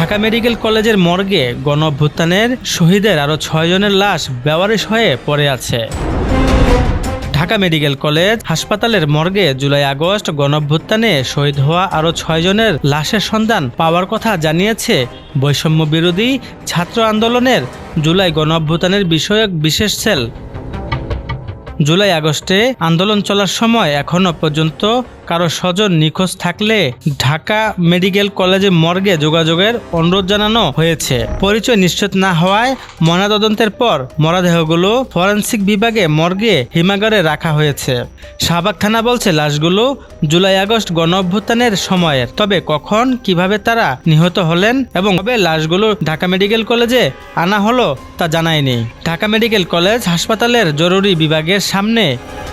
Dhaka medical কলেজের মর্গে গণঅভ্যুত্থানের শহীদের আরও ছয়জনের লাশ বেওয়ারিশ হয়ে পড়ে আছে। ঢাকা মেডিকেল কলেজ হাসপাতালের মর্গে জুলাই আগস্ট গণঅভ্যুত্থানে শহীদ হওয়া আরও ছয়জনের লাশের সন্ধান পাওয়ার কথা জানিয়েছে বৈষম্য বিরোধী ছাত্র আন্দোলনের জুলাই গণঅভ্যুত্থানের বিষয়ক বিশেষ সেল। জুলাই আগস্টে আন্দোলন চলার সময় এখনও পর্যন্ত কারও স্বজন নিখোঁজ থাকলে ঢাকা মেডিকেল কলেজে মর্গে যোগাযোগের অনুরোধ জানানো হয়েছে। পরিচয় নিশ্চিত না হওয়ায় ময়নাতদন্তের পর মরাদেহগুলো ফরেন্সিক বিভাগে মর্গে হিমাগারে রাখা হয়েছে। শাহবাগ থানা বলছে, লাশগুলো জুলাই আগস্ট গণ অভ্যুত্থানের সময়ের। তবে কখন, কীভাবে তারা নিহত হলেন এবং কবে লাশগুলো ঢাকা মেডিকেল কলেজে আনা হলো তা জানায়নি। ঢাকা মেডিকেল কলেজ হাসপাতালের জরুরি বিভাগের সামনে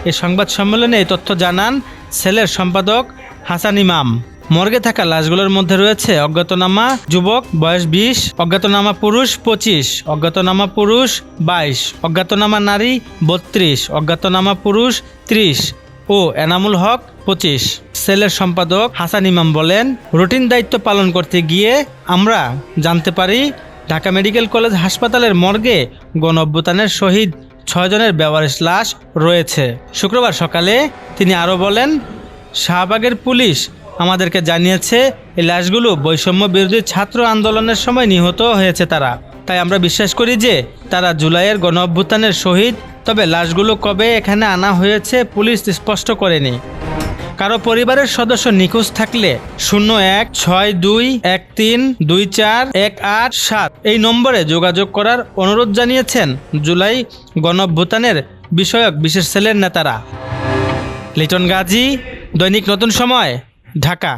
এ সংবাদ সম্মেলনে এই তথ্য জানান সেলের সম্পাদক হাসান ইমাম। মর্গে থাকা লাশগুলোর মধ্যে রয়েছে অজ্ঞাতনামা যুবক বয়স বিশ, অজ্ঞাতনামা পুরুষ পঁচিশ, অজ্ঞাতনামা পুরুষ বাইশ, অজ্ঞাতনামা নারী বত্রিশ, অজ্ঞাতনামা পুরুষ ত্রিশ ও এনামুল হক পঁচিশ। সেলের সম্পাদক হাসান ইমাম বলেন, রুটিন দায়িত্ব পালন করতে গিয়ে আমরা জানতে পারি, ঢাকা মেডিকেল কলেজ হাসপাতালের মর্গে গণ অভ্যুত্থানের শহীদ ছয়জনের ব্যবহারের লাশ রয়েছে। শুক্রবার সকালে তিনি আরও বলেন, শাহবাগের পুলিশ আমাদেরকে জানিয়েছে, এই লাশগুলো বৈষম্য বিরোধী ছাত্র আন্দোলনের সময় নিহত হয়েছে তারা। তাই আমরা বিশ্বাস করি যে তারা জুলাইয়ের গণ অভ্যুত্থানের শহীদ তবে লাশগুলো কবে এখানে আনা হয়েছে পুলিশ স্পষ্ট করেনি। কারও পরিবারের সদস্য নিখোঁজ থাকলে শূন্য এক, ছয় দুই, এক তিন, দুই চার, এক আট, সাত। এই নম্বরে যোগাযোগ করার অনুরোধ জানিয়েছেন জুলাই গণভ্যুতানের বিষয়ক বিশেষ সেলের নেতারা। লিটন গাজী, দৈনিক নতুন সময়, ঢাকা।